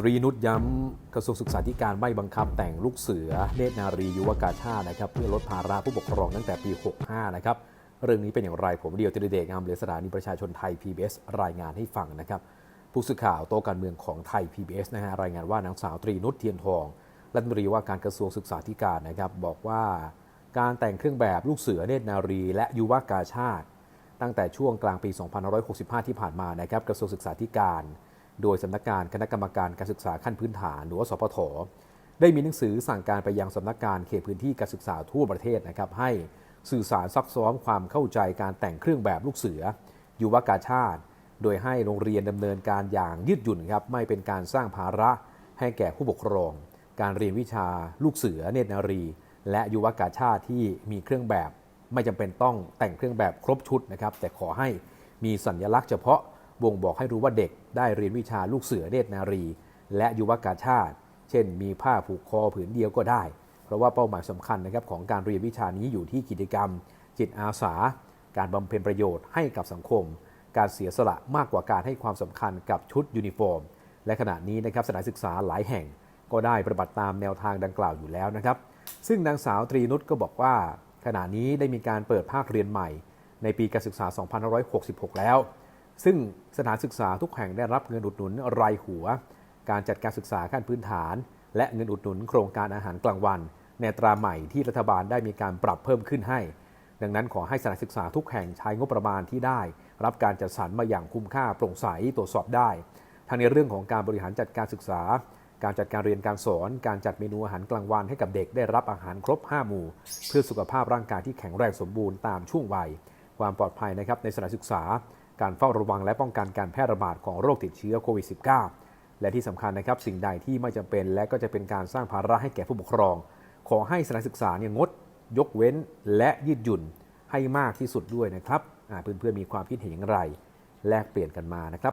ตรีนุชย้ำกระทรวงศึกษาธิการไม่บังคับแต่งลูกเสือเนตรนารียุวกาชาตินะครับเพื่อลดภาระผู้ปกครองตั้งแต่ปี 65 นะครับ เรื่องนี้เป็นอย่างไรผมเดียวติเดชงามเลสถานีประชาชนไทย PBS รายงานให้ฟังนะครับ ผู้สื่อข่าวโตการเมืองของไทย PBS นะฮะรายงานว่านางสาวตรีนุชเทียนทองรัฐมนตรีว่าการกระทรวงศึกษาธิการนะครับบอกว่าการแต่งเครื่องแบบลูกเสือเนตรนารี และยุวกาชาติ ตั้งแต่ช่วงกลางปี 2565 ที่ผ่านมานะครับกระทรวงศึกษาธิการ โดยสำนักงานคณะกรรมการการศึกษาขั้นพื้นฐานหรือว่าสพทได้มีหนังสือสั่งการไปยังสำนักงานเขตพื้นที่การศึกษาทั่วประเทศนะครับให้สื่อสารซักซ้อมความเข้าใจการแต่งเครื่องแบบลูกเสือ ยุวกาชาติ โดยให้โรงเรียนดำเนินการอย่างยืดหยุ่นครับไม่เป็นการสร้างภาระให้แก่ผู้ปกครอง การเรียนวิชาลูกเสือเนตรนารี และยุวกาชาติที่มีเครื่องแบบ ไม่จำเป็นต้องแต่งเครื่องแบบครบชุดนะครับแต่ขอให้มีสัญลักษณ์เฉพาะ บ่งบอกให้รู้ว่าเด็กได้เรียนวิชาลูกเสือเนตรนารี และยุวกาชาติ เช่น มีผ้าผูกคอผืนเดียวก็ได้ เพราะว่าเป้าหมายสำคัญนะครับของการเรียนวิชานี้อยู่ที่กิจกรรม จิตอาสา การบำเพ็ญประโยชน์ให้กับสังคม การเสียสละมากกว่าการให้ความสำคัญกับชุดยูนิฟอร์ม และขณะนี้นะครับสถานศึกษาหลายแห่ง ก็ได้ปฏิบัติตามแนวทางดังกล่าวอยู่แล้วนะครับ ซึ่งนางสาวตรีนุชก็บอกว่า ขณะนี้ได้มีการเปิดภาคเรียนใหม่ ในปีการศึกษา 2566 แล้ว ซึ่งสถานศึกษาทุกแห่งได้รับเงินอุดหนุนรายหัว การจัดการศึกษาขั้นพื้นฐาน และเงินอุดหนุนโครงการอาหารกลางวัน ในตราใหม่ที่รัฐบาลได้มีการปรับเพิ่มขึ้นให้ ดังนั้นขอให้สถานศึกษาทุกแห่งใช้งบประมาณที่ได้ รับการจัดสรรมาอย่างคุ้มค่าโปร่งใสตรวจสอบได้ ทั้งในเรื่องของการบริหารจัดการศึกษา การจัดการเรียนการสอน การจัดเมนูอาหารกลางวันให้กับเด็กได้รับอาหารครบ 5 หมู่ เพื่อสุขภาพร่างกายที่แข็งแรงสมบูรณ์ตามช่วงวัย ความปลอดภัยนะครับในสถานศึกษา การเฝ้าระวังและป้องกันการแพร่ระบาดของโรคติดเชื้อโควิด -19 และที่สำคัญนะครับสิ่งใดที่ไม่จำเป็น และก็จะเป็นการสร้างภาระให้แก่ผู้ปกครอง ขอให้สถานศึกษาเนี่ยงด ยกเว้น และยืดหยุ่นให้มากที่สุดด้วยนะครับอ่าเพื่อนๆมีความคิดเห็นอย่างไร แลกเปลี่ยนกันมานะครับ